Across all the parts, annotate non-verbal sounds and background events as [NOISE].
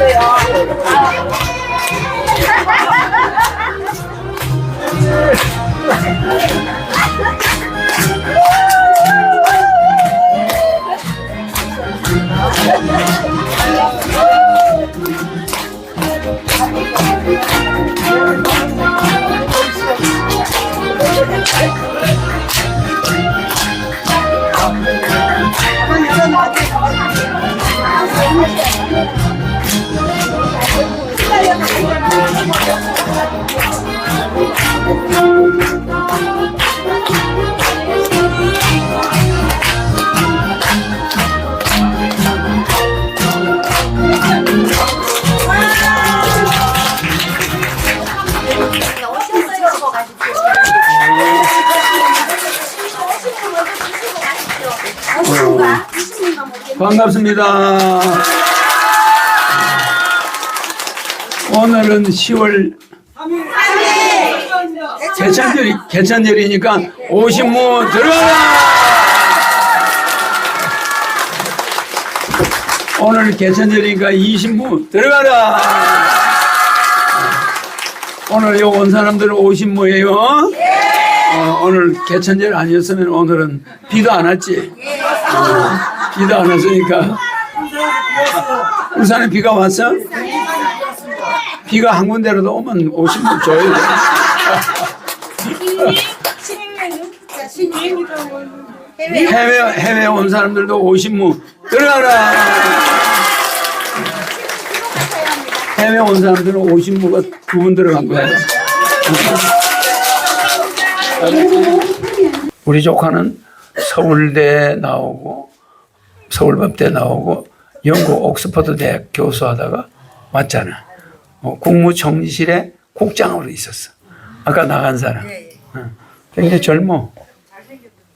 对啊 반갑습니다. 오늘은 10월 개천절이, 개천절이니까 오신무 들어가라! 오늘 개천절이니까 이신무 들어가라! 오늘 요 온 사람들은 오신무예요. 어, 오늘 개천절 아니었으면 오늘은 비도 안 왔지. 어, 비도 안 왔으니까. 울산에 비가 왔어? 비가 한 군데라도 오면 오신 분 돼. 해외, 해외 온 사람들도 오신 분 들어가라! 해외 온 사람들은 오신 분가 두 분 들어간 거야. 우리 조카는 서울대 나오고 서울법대 나오고 영국 옥스퍼드 대학 교수하다가 왔잖아. 어, 국무총리실에 국장으로 있었어. 아까 나간 사람. 어, 굉장히 젊어.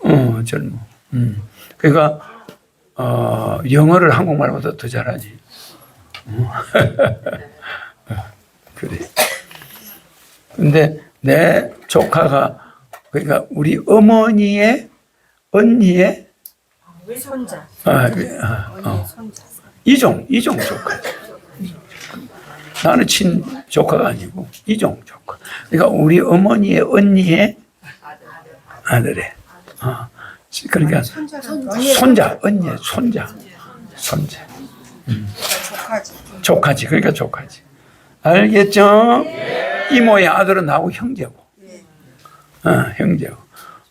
어, 젊어. 음. 그러니까 어, 영어를 한국말보다 더 잘하지. 어. [LAUGHS] 그래. 근데 내 조카가 그러니까 우리 어머니의 언니의 손자. 아, 아, 어. 이종 이종 조카. 나는 친 조카가 아니고 이종 조카. 그러니까 우리 어머니의 언니의 아들의. 어. 그러니까 손자 언니의 손자 손자 조카지. 조카지 그러니까 조카지. 알겠죠? 이모의 아들은 나하고 형제고. 어, 형제고.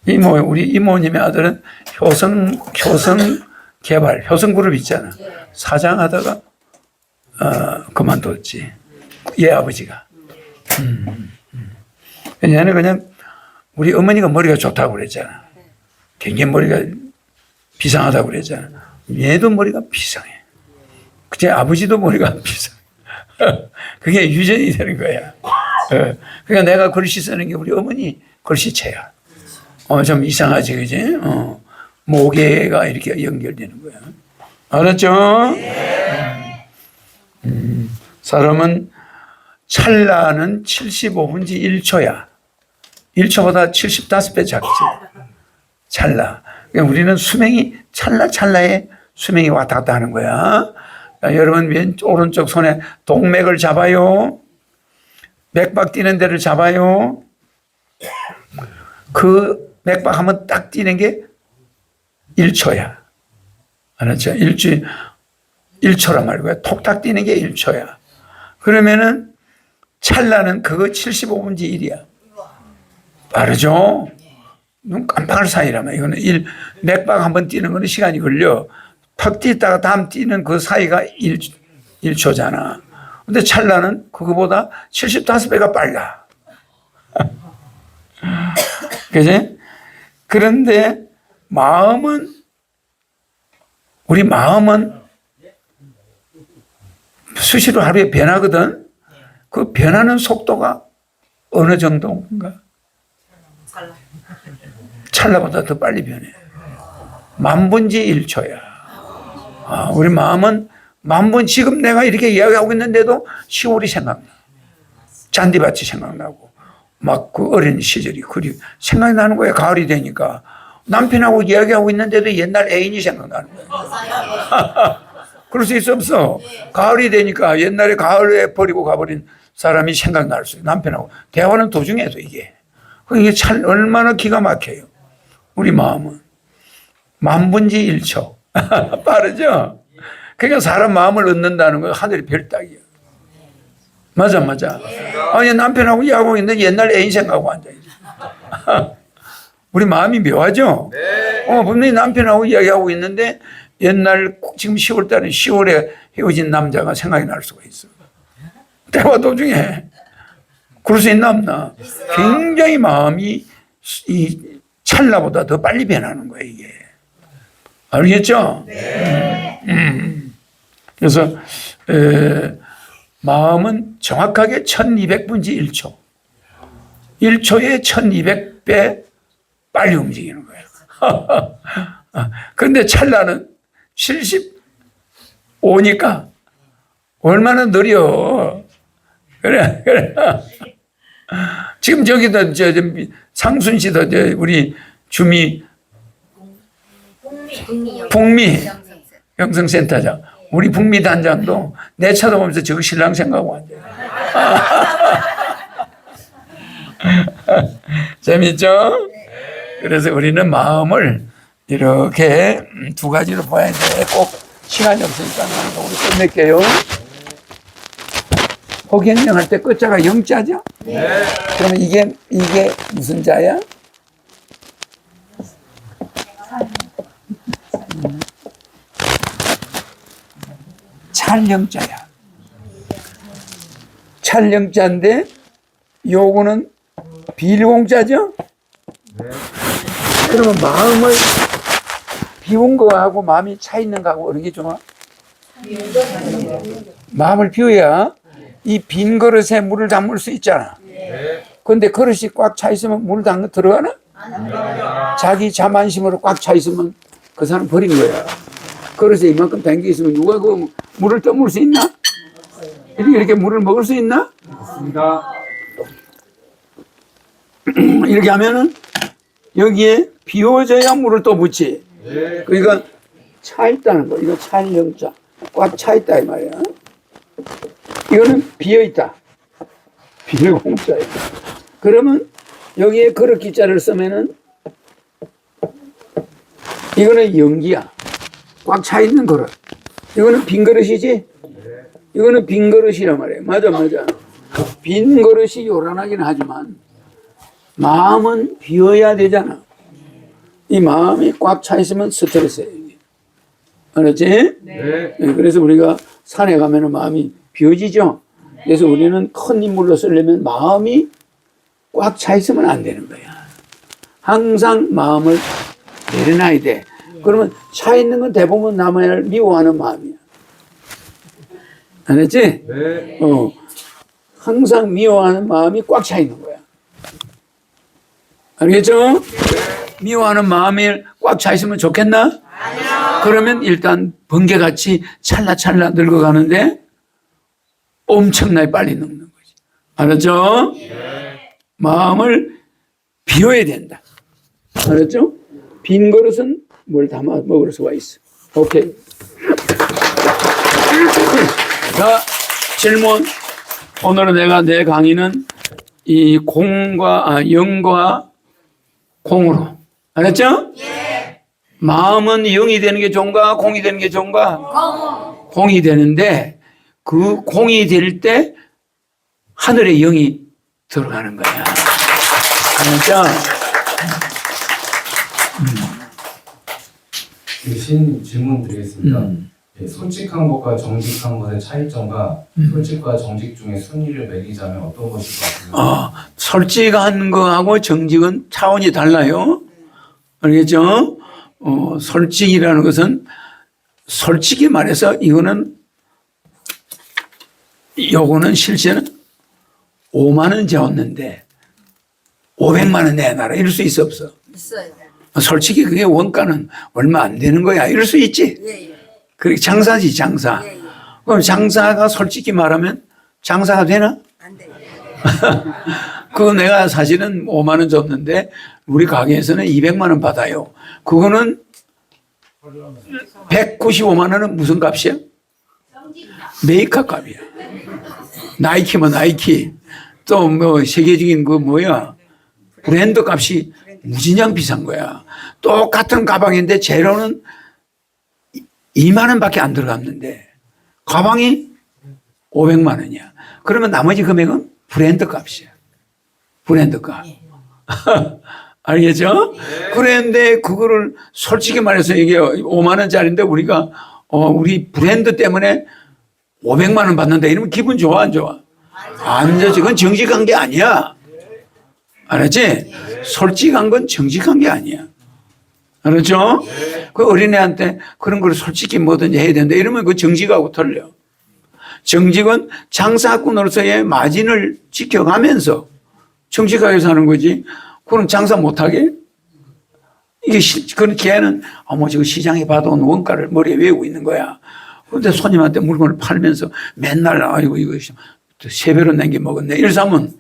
이모, 우리 이모님의 아들은 효성, 효성 개발, 효성 그룹 있잖아. 사장하다가, 어, 그만뒀지. 얘 아버지가. 음, 음. 얘는 그냥 우리 어머니가 머리가 좋다고 그랬잖아. 굉장히 머리가 비상하다고 그랬잖아. 얘도 머리가 비상해. 제 아버지도 머리가 비상해. [LAUGHS] 그게 유전이 되는 거야. 어, 그러니까 내가 글씨 쓰는 게 우리 어머니 글씨체야. 어, 좀 이상하지, 그지? 어, 모계가 이렇게 연결되는 거야. 알았죠? 음, 사람은 찰나는 75분지 1초야. 1초보다 75배 작지. 찰나. 그러니까 우리는 수명이 찰나찰나에 수명이 왔다 갔다 하는 거야. 자, 여러분 왼 오른쪽 손에 동맥을 잡아요. 맥박 뛰는 데를 잡아요. 그 맥박 한번 딱 뛰는 게 1초야. 알았죠? 1초, 1초란 말이고요. 톡딱 뛰는 게 1초야. 그러면은 찰나는 그거 75분지 1이야. 빠르죠? 눈 깜빡할 사이라면 이거는 1, 맥박 한번 뛰는 거는 시간이 걸려. 턱 뛰다가 다음 뛰는 그 사이가 1, 1초잖아. 근데 찰나는 그거보다 75배가 빨라. [LAUGHS] 그지? 그런데 마음은, 우리 마음은 수시로 하루에 변하거든? 그 변하는 속도가 어느 정도인가? 찰나보다 더 빨리 변해. 만분지 1초야. 아, 우리 마음은 만분, 지금 내가 이렇게 이야기하고 있는데도 시월이 생각나. 잔디밭이 생각나고, 막 그 어린 시절이 그리 생각이 나는 거야. 가을이 되니까. 남편하고 이야기하고 있는데도 옛날 애인이 생각나는 거야. [LAUGHS] 그럴 수 있어 없어? 가을이 되니까 옛날에 가을에 버리고 가버린 사람이 생각날 수 있어. 남편하고. 대화는 도중에도 이게. 그 이게 참 얼마나 기가 막혀요. 우리 마음은. 만분지 일초 [LAUGHS] 빠르죠? 그러니까 사람 마음을 얻는다는 건 하늘의 별따기야. 맞아, 맞아. 아니, 남편하고 이야기하고 있는데 옛날 애인 생각하고 앉아있어. [LAUGHS] 우리 마음이 묘하죠? 어, 분명히 남편하고 이야기하고 있는데 옛날 지금 10월 달에 10월에 헤어진 남자가 생각이 날 수가 있어. 대화 도중에. 그럴 수 있나 없나? 굉장히 마음이 이 찰나보다 더 빨리 변하는 거야, 이게. 알겠죠? 음. 그래서, 에, 마음은 정확하게 1200분지 1초. 1초에 1200배 빨리 움직이는 거예요. [LAUGHS] 그런데 찰나는 75니까 얼마나 느려. 그래, 그래. 지금 저기도 저, 저 상순 씨도 저 우리 주미 북미 북미 영성센터장 우리 북미 단장도 내 쳐다보면서 저거 신랑 생각하고 앉아요. [LAUGHS] 재밌죠? 그래서 우리는 마음을 이렇게 두 가지로 봐야 돼. 꼭 시간이 없으니까 우리 끝낼게요. 호gen령 할 때 끝자가 영자죠? 네. 그러면 이게, 이게 무슨 자야? 찰영자야. 찰영자인데 요거는 비일공자죠? 그러면 마음을 비운 거하고 마음이 차 있는 거하고 어느 게 좋아? 마음을 비워야 이 빈 그릇에 물을 담을 수 있잖아. 근데 그릇이 꽉 차 있으면 물 담는 들어가나? 자기 자만심으로 꽉 차 있으면 그 사람 버린 거야. 그릇에 이만큼 담겨 있으면 누가 그 물을 떠물 수 있나? 이렇게, 이렇게 물을 먹을 수 있나? [CLEARS THROAT] 이렇게 하면은 여기에 비워져야 물을 또 붓지. 그러니까 차 있다는 거. 이거 찰영자. 꽉 차 있다 이 말이야. 이거는 비어 있다. 비공자야. 그러면 여기에 그릇 기자를 쓰면은 이거는 연기야. 꽉 차 있는 그릇. 이거는 빈 그릇이지? 이거는 빈 그릇이란 말이에요. 맞아, 맞아. 빈 그릇이 요란하긴 하지만 마음은 비워야 되잖아. 이 마음이 꽉 차 있으면 스트레스예요. 알았지? 네. 그래서 우리가 산에 가면 마음이 비워지죠? 그래서 우리는 큰 인물로 쓰려면 마음이 꽉 차 있으면 안 되는 거야. 항상 마음을 내려놔야 돼. 그러면 차 있는 건 대부분 남을 미워하는 마음이야. 알았지? 네. 어. 항상 미워하는 마음이 꽉 차 있는 거야. 알겠죠? 미워하는 마음이 꽉 차 있으면 좋겠나? 그러면 일단 번개같이 찰나찰나 늙어가는데 엄청나게 빨리 늙는 거지. 알았죠? 마음을 비워야 된다. 알았죠? 빈 그릇은 뭘 담아 먹을 수가 있어. 오케이. 자, 질문. 오늘은 내가 내 강의는 이 공과, 아, 영과 공으로. 알았죠? 마음은 영이 되는 게 좋은가? 공이 되는 게 좋은가? 공이 되는데 그 공이 될 때 하늘의 영이 들어가는 거야. 알았죠? 대신 질문 드리겠습니다. 음. 예, 솔직한 것과 정직한 것의 차이점과 음. 솔직과 정직 중에 순위를 매기자면 어떤 것일 것 같아요? 어, 솔직한 거하고 정직은 차원이 달라요. 알겠죠? 어, 솔직이라는 것은 솔직히 말해서 이거는 요거는 실제는 5만 원 재웠는데 500만 원 내놔라 이럴 수 있어 없어? 있어요. 솔직히 그게 원가는 얼마 안 되는 거야 이럴 수 있지? 예, 예. 그게 장사지 장사. 예, 예. 그럼 장사가 솔직히 말하면 장사가 되나? 안 돼요. [LAUGHS] 그거 내가 사실은 5만 원 줬는데 우리 가게에서는 200만 원 받아요. 그거는 195만 원은 무슨 값이야? 메이커 값이야. 나이키면 나이키. 또 뭐 세계적인 그 뭐야. 브랜드 값이 무진장 비싼 거야. 똑같은 가방인데 재료는 2만 원밖에 안 들어갔는데 가방이 500만 원이야. 그러면 나머지 금액은 브랜드 값이야. 브랜드 값. [LAUGHS] 알겠죠? 그런데 그거를 솔직히 말해서 이게 5만 원짜리인데 우리가 어 우리 브랜드 때문에 500만 원 받는다 이러면 기분 좋아 안 좋아? 안 좋지. 그건 정직한 게 아니야. 알았지? 솔직한 건 정직한 게 아니야. 알았죠? 그 어린애한테 그런 걸 솔직히 뭐든지 해야 된다. 이러면 그 정직하고 틀려. 정직은 장사꾼으로서의 마진을 지켜가면서 정직하게 사는 거지. 그럼 장사 못하게? 이게 시, 그런 걔는 어머 저거 시장에 봐도 원가를 머리에 외우고 있는 거야. 그런데 손님한테 물건을 팔면서 맨날 아이고 이거 세 배로 남겨 먹었네. 이래서 하면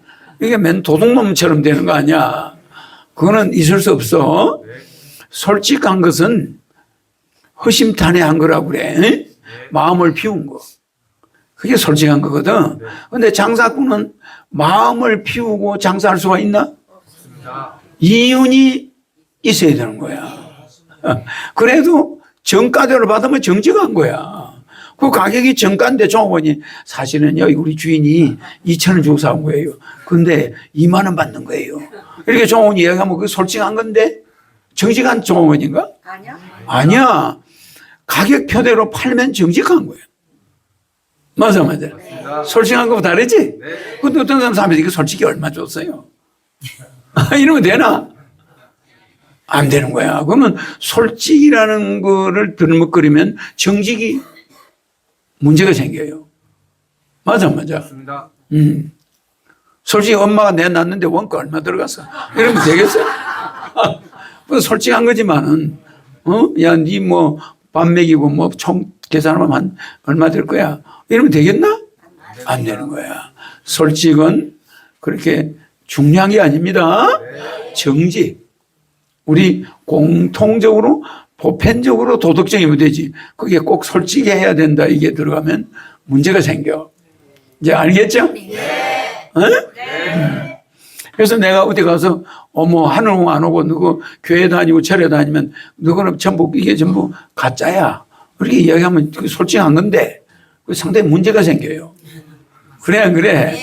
이게 맨 도둑놈처럼 되는 거 아니야. 그거는 있을 수 없어. 솔직한 것은 허심탄회한 거라고 그래. 마음을 비운 거. 그게 솔직한 거거든. 근데 장사꾼은 마음을 피우고 장사할 수가 있나? 이윤이 있어야 되는 거야. 어, 그래도 정가대로 받으면 정직한 거야. 그 가격이 정가인데 종업원이 사실은요, 우리 주인이 2천 원 주고 사온 거예요. 근데 2만 원 받는 거예요. 이렇게 종업원이 이야기하면 그게 솔직한 건데 정직한 종업원인가? 아니야? 아니야. 가격 표대로 팔면 정직한 거야. 맞아, 맞아. 솔직한 거보다 다르지? 근데 어떤 사람이 이거 솔직히 얼마 줬어요? [LAUGHS] 이러면 되나? 안 되는 거야. 그러면 솔직이라는 거를 들먹거리면 정직이 문제가 생겨요. 맞아, 맞아. 맞습니다. 음. 솔직히 엄마가 내 낳는데 원가 얼마 들어갔어? 이러면 되겠어? [LAUGHS] 뭐 솔직한 거지만은, 어? 야, 니 뭐, 밥 먹이고 뭐, 총 계산하면 한, 얼마 들 거야? 이러면 되겠나? 안 되는 거야. 솔직은 그렇게 중요한 게 아닙니다. 정직. 우리 공통적으로, 보편적으로 도덕적이면 되지. 그게 꼭 솔직해야 된다. 이게 들어가면 문제가 생겨. 이제 알겠죠? 어? 음. 그래서 내가 어디 가서 어머 하늘공 안 오고 누구 교회 다니고 절에 다니면 누구는 전부 이게 전부 가짜야. 그렇게 이야기하면 그 솔직한 건데 그 상당히 문제가 생겨요. 그래 안 그래?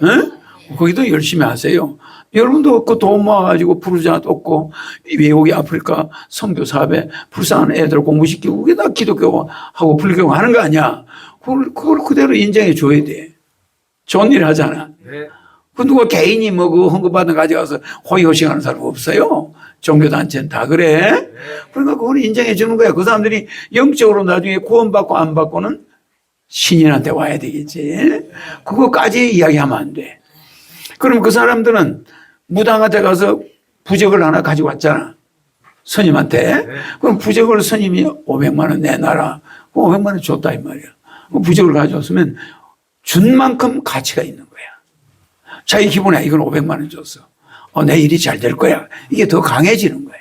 어? 거기도 열심히 하세요. 여러분도 그돈 모아가지고 부르자 없고 외국이 아프리카 선교 사업에 불쌍한 애들 공부시키고 그게 다 기독교하고 불교하고 하는 거 아니야. 그걸, 그걸 그대로 인정해 줘야 돼. 좋은 일 하잖아. 네. 그 누가 개인이 뭐그 헌금 받은 거 가져가서 호의호식하는 사람 없어요. 종교단체는 다 그래. 그러니까 그걸 인정해 주는 거야. 그 사람들이 영적으로 나중에 구원받고 안 받고는 신인한테 와야 되겠지. 그거까지 이야기하면 안 돼. 그럼 그 사람들은 무당한테 가서 부적을 하나 가지고 왔잖아. 스님한테. 그럼 부적을 스님이 500만 원 내놔라. 그 500만 원 줬다 이 말이야. 그 부적을 가져왔으면 준 만큼 가치가 있는 거야. 자기 기분에 이건 500만 원 줬어. 어, 내 일이 잘 될 거야. 이게 더 강해지는 거야.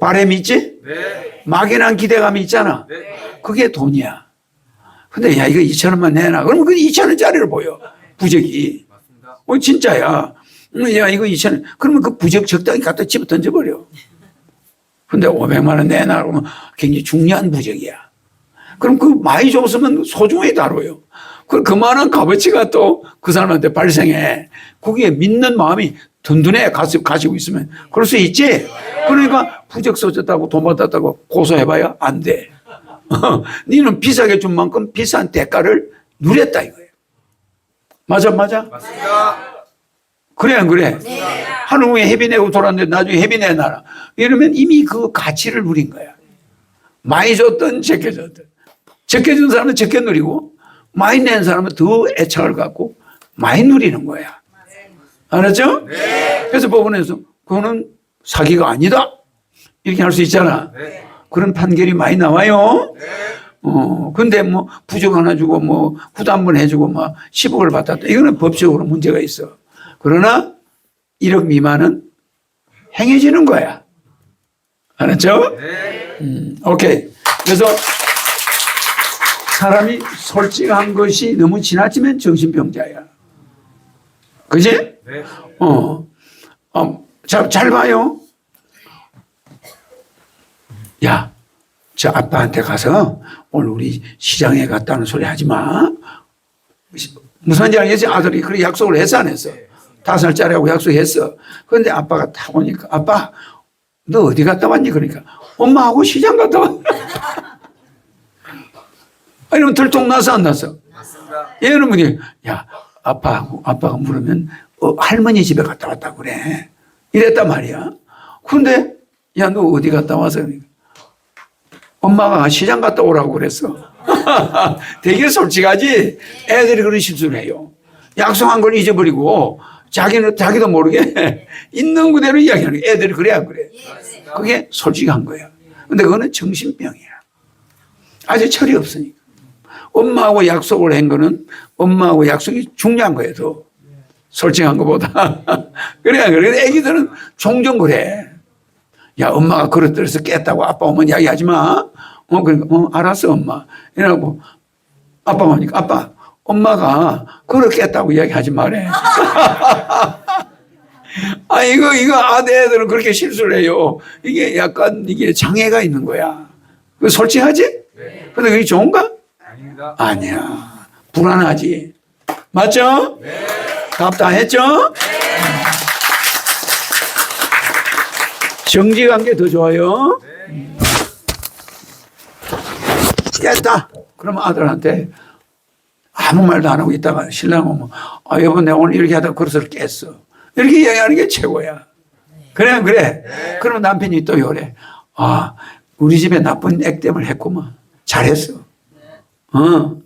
바람이 있지? 네. 막연한 기대감이 있잖아. 네. 그게 돈이야. 근데 야, 이거 2천 원만 내놔. 그러면 그 2천 원짜리를 보여. 부적이. 맞습니다. 어, 진짜야. 음, 야, 이거 2천 원. 그러면 그 부적 적당히 갖다 집어 던져버려. 근데 500만 원 내놔. 그러면 굉장히 중요한 부적이야. 그럼 그 많이 줬으면 소중히 다뤄요. 그, 그만한 값어치가 또 그 사람한테 발생해. 거기에 믿는 마음이 든든해. 가지고, 있으면. 그럴 수 있지? 그러니까 부적 써줬다고 돈 받았다고 고소해봐야 안 돼. [LAUGHS] 니는 비싸게 준 만큼 비싼 대가를 누렸다 이거예요. 맞아, 맞아? 맞습니다. 그래, 안 그래? 하루에 해비 내고 돌았는데 나중에 해비 내놔라. 이러면 이미 그 가치를 누린 거야. 많이 줬든 적게 줬든. 적게 준 사람은 적게 누리고, 많이 낸 사람은 더 애착을 갖고 많이 누리는 거야. 알았죠? 그래서 법원에서 그거는 사기가 아니다. 이렇게 할 수 있잖아. 네. 그런 판결이 많이 나와요. 어, 근데 뭐 부적 하나 주고 뭐 구도 한번 해주고 막 10억을 받았다. 이거는 법적으로 문제가 있어. 그러나 1억 미만은 행해지는 거야. 알았죠? 네. 음, 오케이. 그래서 사람이 솔직한 것이 너무 지나치면 정신병자야. 그지? 네. 어. 어, 자, 잘 봐요. 야, 저 아빠한테 가서 오늘 우리 시장에 갔다는 소리 하지 마. 무슨 말인지 알겠지? 아들이 그렇게 약속을 했어, 안 했어? 다섯 살짜리하고 약속했어. 그런데 아빠가 딱 오니까, 아빠, 너 어디 갔다 왔니? 그러니까, 엄마하고 시장 갔다 왔 아, 이러면 들통 나서 안 나서? 얘는 뭐니, 야, 아빠하고, 아빠가 물으면, 어, 할머니 집에 갔다 왔다고 그래. 이랬단 말이야. 근데, 야, 너 어디 갔다 와서? 그러니까, 엄마가 시장 갔다 오라고 그랬어. [LAUGHS] 되게 솔직하지? 애들이 그런 실수를 해요. 약속한 걸 잊어버리고, 자기는, 자기도 모르게 [LAUGHS] 있는 그대로 이야기하는 거야. 애들이 그래야 그래. 그게 솔직한 거야. 근데 그거는 정신병이야. 아주 철이 없으니까. 엄마하고 약속을 한 거는 엄마하고 약속이 중요한 거예요, 더. 솔직한 것보다. [LAUGHS] 그래, 그래. 애기들은 종종 그래. 야, 엄마가 그릇들에서 깼다고 아빠 오면 이야기하지 마. 어, 그러니까, 어, 알았어, 엄마. 이러고, 아빠 오니까, 아빠, 엄마가 그릇 깼다고 이야기하지 말래. [LAUGHS] 아, 이거, 이거, 아내들은 그렇게 실수를 해요. 이게 약간, 이게 장애가 있는 거야. 그 솔직하지? 근데 그게 좋은가? 아닙니다. 아니야. 불안하지. 맞죠? 네. 답다 했죠? 정직한 게 더 좋아요. 깼다. 그러면 아들한테 아무 말도 안 하고 있다가 신랑 오면 아 여보 내가 오늘 이렇게 하다 그릇을 깼어. 이렇게 이야기하는 게 최고야. 그래 그래. 그러면 남편이 또 요래. 아 우리 집에 나쁜 액땜을 했구만. 잘했어. 어.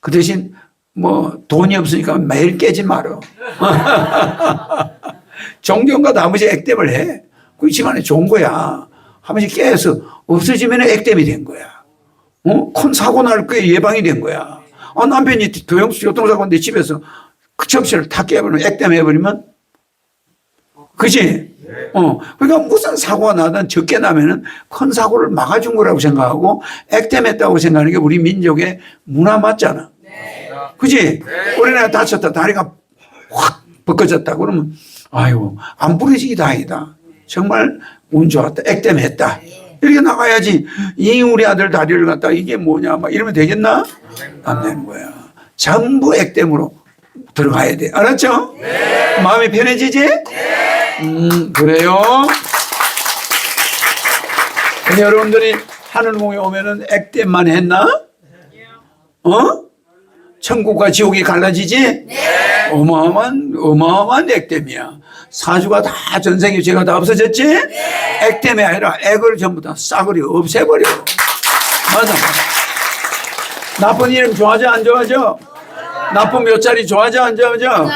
그 대신 뭐 돈이 없으니까 매일 깨지 말어. 한 번씩 액땜을 해. 그 집안에 좋은 거야. 한 번씩 깨서 없어지면 액땜이 된 거야. 어? 큰 사고 날 거에 예방이 된 거야. 아, 남편이 교통, 교통사고인데 집에서 그 접시를 다 깨버리면 액땜 해버리면 그지? 어. 그러니까 무슨 사고가 나든 적게 나면은 큰 사고를 막아준 거라고 생각하고 액땜했다고 생각하는 게 우리 민족의 문화 맞잖아. 그지? 우리나라 다쳤다. 다리가 확 벗겨졌다. 그러면 아유, 안 부러지기 다행이다. 정말 운 좋았다. 액땜했다. 이렇게 나가야지. 이 우리 아들 다리를 갖다 이게 뭐냐. 막 이러면 되겠나? 안 되는 거야. 전부 액땜으로 들어가야 돼. 알았죠? 마음이 편해지지? 음, 그래요. 근데 여러분들이 하늘공에 오면은 액땜만 했나? 어? 천국과 지옥이 갈라지지? 어마어마한, 어마어마한 액땜이야. 사주가 다 전생에 죄가 다 없어졌지? 액땜이 아니라 액을 전부 다 싸그리 없애버려. 맞아. 나쁜 이름 좋아하죠? 안 좋아하죠? 나쁜 몇 자리 좋아하죠? 안 좋아하죠?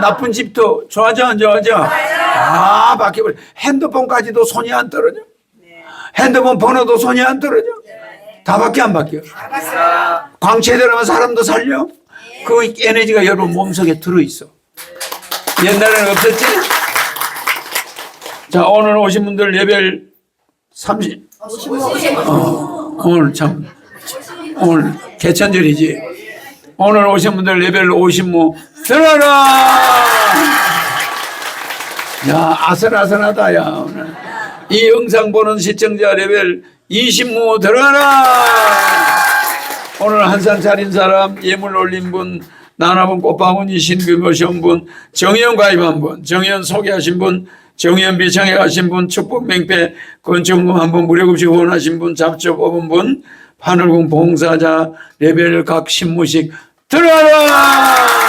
나쁜 집도 좋아하죠? 안 좋아하죠? 다 바뀌어버려. 핸드폰까지도 손이 안 떨어져. 핸드폰 번호도 손이 안 떨어져. 다 바뀌어 안 바뀌어? 광채 들어가면 사람도 살려? 그 에너지가 여러분 몸속에 들어있어. 옛날에는 없었지? 자, 오늘 오신 분들 레벨 30, 어, 오늘 참, 오늘 개천절이지. 오늘 오신 분들 레벨 50무 들어라! 야, 아슬아슬하다, 야, 오늘. 이 영상 보는 시청자 레벨 20무 들어라! 오늘 한산 차린 사람, 예물 올린 분, 나나분 꽃바구니 오신 분, 정의원 가입한 분, 정의원 소개하신 분, 정의원 비청해 가신 분, 축복 맹패 건축금 한 분, 무료급식 후원하신 분, 잡초 뽑은 분, 하늘궁 봉사자 레벨 각 신무식 들어라!